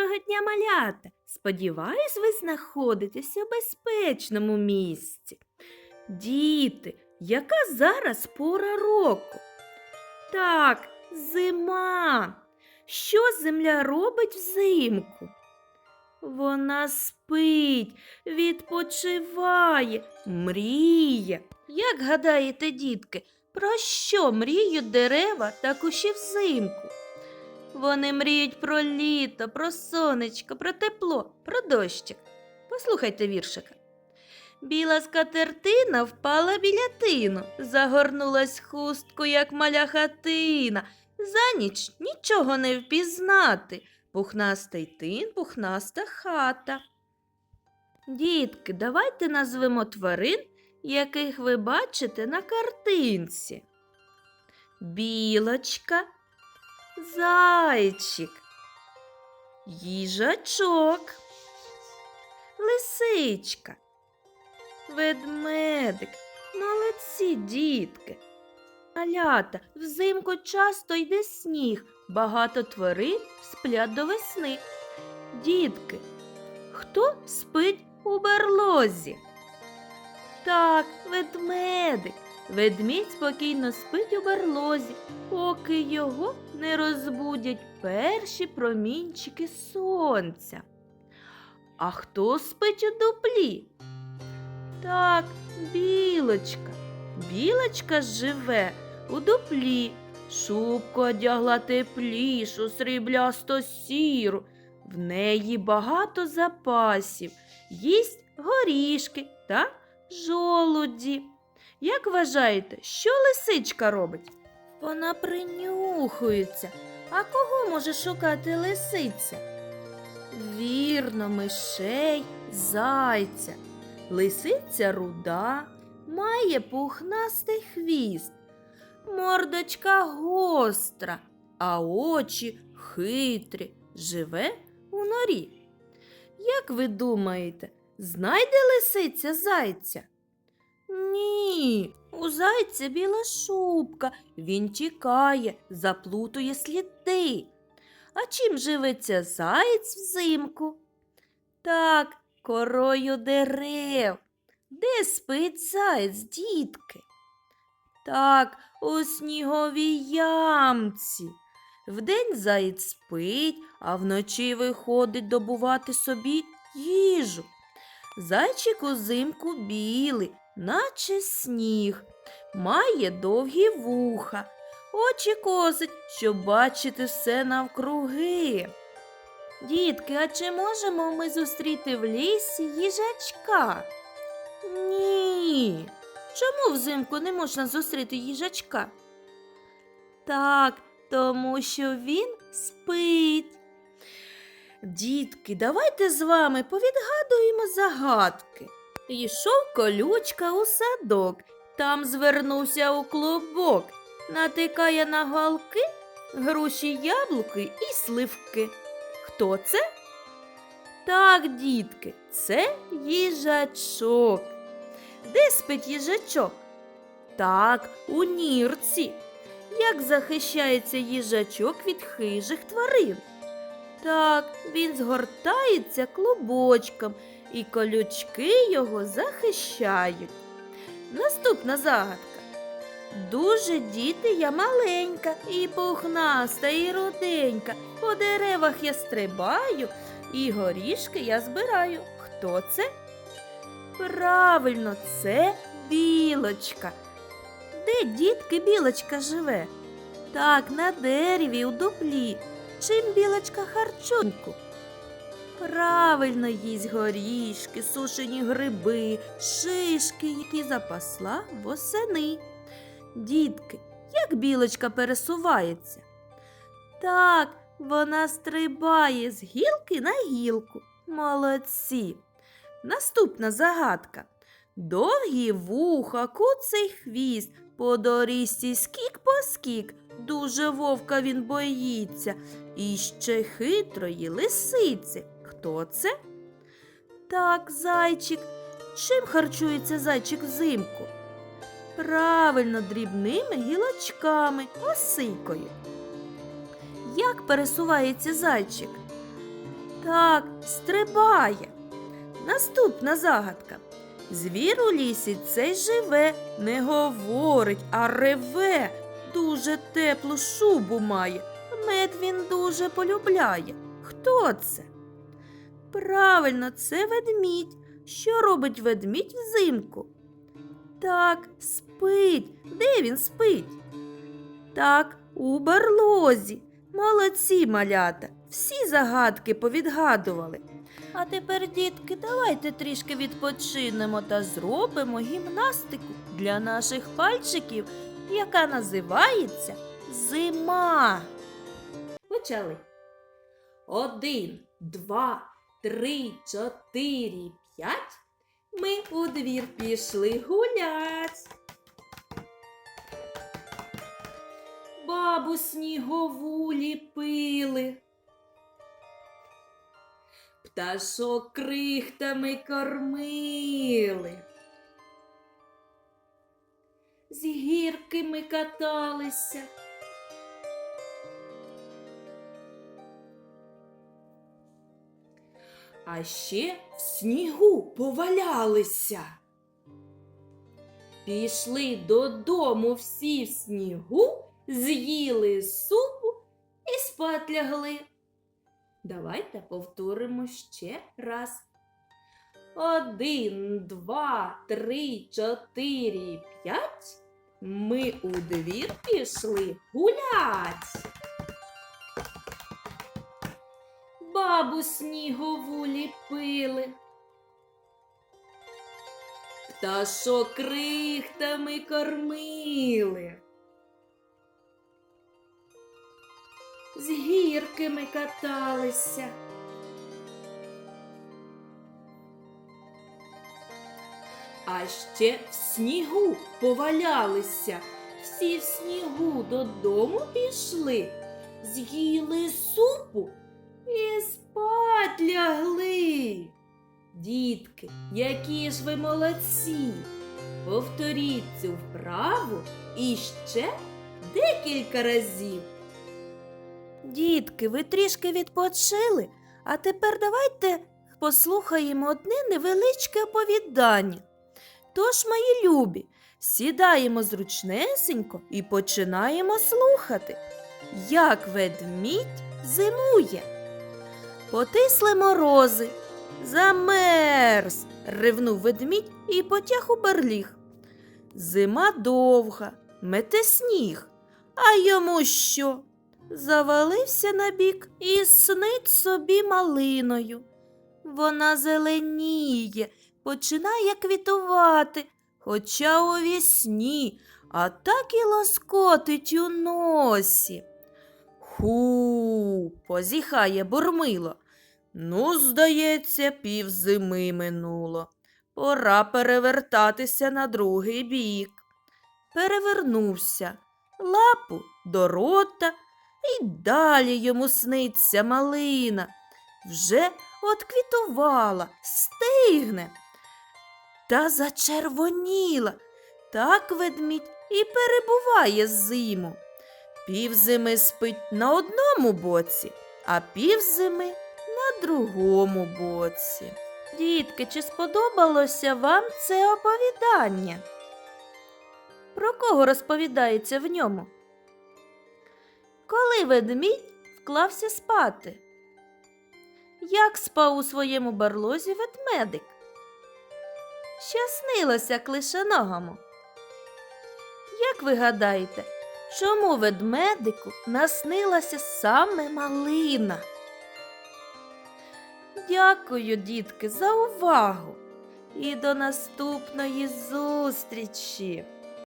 Доброго дня, малята! Сподіваюсь, ви знаходитеся в безпечному місці. Діти, яка зараз пора року? Так, зима. Що земля робить взимку? Вона спить, відпочиває, мріє. Як гадаєте, дітки, про що мріють дерева та кущі взимку? Вони мріють про літо, про сонечко, про тепло, про дощик. Послухайте віршика. Біла скатертина впала біля тину, загорнулась хустку, як маля хатина. За ніч нічого не впізнати. Пухнастий тин, пухнаста хата. Дітки, давайте назвемо тварин, яких ви бачите на картинці. Білочка, зайчик, їжачок, лисичка, ведмедик, молодці дітки. Малята, взимку часто йде сніг, багато тварин сплять до весни. Дітки, хто спить у берлозі? Так, ведмедик. Ведмідь спокійно спить у берлозі, поки його не розбудять перші промінчики сонця. А хто спить у дуплі? Так, білочка. Білочка живе у дуплі, шубку одягла теплішу, сріблясто сіру. В неї багато запасів, їсть горішки та жолуді. Як вважаєте, що лисичка робить? Вона принюхується. А кого може шукати лисиця? Вірно, мишей, зайця. Лисиця руда, має пухнастий хвіст, мордочка гостра, а очі хитрі, живе у норі. Як ви думаєте, знайде лисиця зайця? Ні, у зайця біла шубка, він тікає, заплутує сліди. А чим живеться заєць взимку? Так, корою дерев. Де спить заєць, дітки? Так, у сніговій ямці. Вдень заєць спить, а вночі виходить добувати собі їжу. Зайчик узимку білий, наче сніг, має довгі вуха, очі косить, щоб бачити все навкруги. Дітки, а чи можемо ми зустріти в лісі їжачка? Ні. Чому взимку не можна зустріти їжачка? Так, тому що він спить. Дітки, давайте з вами повідгадуємо загадки. Йшов колючка у садок, там звернувся у клубок, натикає на галки груші яблуки і сливки. Хто це? Так, дітки, це їжачок. Де спить їжачок? Так, у нірці. Як захищається їжачок від хижих тварин? Так, він згортається клубочком, і колючки його захищають. Наступна загадка. Дуже діти я маленька, і пухнаста, і руденька. По деревах я стрибаю, і горішки я збираю. Хто це? Правильно, це білочка. Де дітки білочка живе? Так, на дереві у дуплі. Чим білочка харчунку? Правильно їсть горішки, сушені гриби, шишки, які запасла восени. Дітки, як білочка пересувається? Так, вона стрибає з гілки на гілку. Молодці. Наступна загадка. Довгі вуха, куций хвіст, по доріжці скік по скік. Дуже вовка він боїться, і ще хитрої лисиці. Хто це? Так, зайчик. Чим харчується зайчик взимку? Правильно, дрібними гілочками, осикою. Як пересувається зайчик? Так, стрибає. Наступна загадка. Звір у лісі цей живе, не говорить, а реве. Дуже теплу шубу має. Мед він дуже полюбляє. Хто це? Правильно, це ведмідь. Що робить ведмідь взимку? Так, спить. Де він спить? Так, у барлозі. Молодці малята. Всі загадки повідгадували. А тепер, дітки, давайте трішки відпочинемо та зробимо гімнастику для наших пальчиків, яка називається зима. Почали. Один, два, три, чотири, п'ять. Ми у двір пішли гулять. Бабу снігову ліпили. Пташок крихтами кормили. З гірки ми каталися. А ще в снігу повалялися. Пішли додому всі в снігу, з'їли супу і спать лягли. Давайте повторимо ще раз. Один, два, три, чотири, п'ять. Ми у двір пішли гулять. Бабу снігову ліпили. Пташок крихтами кормили. З гірки ми каталися. А ще в снігу повалялися. Всі в снігу додому пішли, з'їли супу і спать лягли. Дітки, які ж ви молодці! Повторіть цю вправу і ще декілька разів. Дітки, ви трішки відпочили, а тепер давайте послухаємо одне невеличке оповідання. Тож, мої любі, сідаємо зручнесенько і починаємо слухати, як ведмідь зимує. Потисли морози, замерз, ревнув ведмідь і потяг у барліг. Зима довга, мете сніг, а йому що? Завалився на бік і снить собі малиною. Вона зеленіє, починає квітувати, хоча у вісні, а так і лоскотить у носі. Ху, позіхає бурмило. Ну, здається, півзими минуло. Пора перевертатися на другий бік. Перевернувся, лапу до рота, і далі йому сниться малина. Вже отквітувала, стигне. Та зачервоніла. Так ведмідь і перебуває зиму. Півзими спить на одному боці, а півзими на другому боці. Дітки, чи сподобалося вам це оповідання? Про кого розповідається в ньому? Коли ведмідь вклався спати? Як спав у своєму барлозі ведмедик? Що снилося клишеногому? Як ви гадаєте, чому ведмедику наснилася саме малина? Дякую, дітки, за увагу і до наступної зустрічі!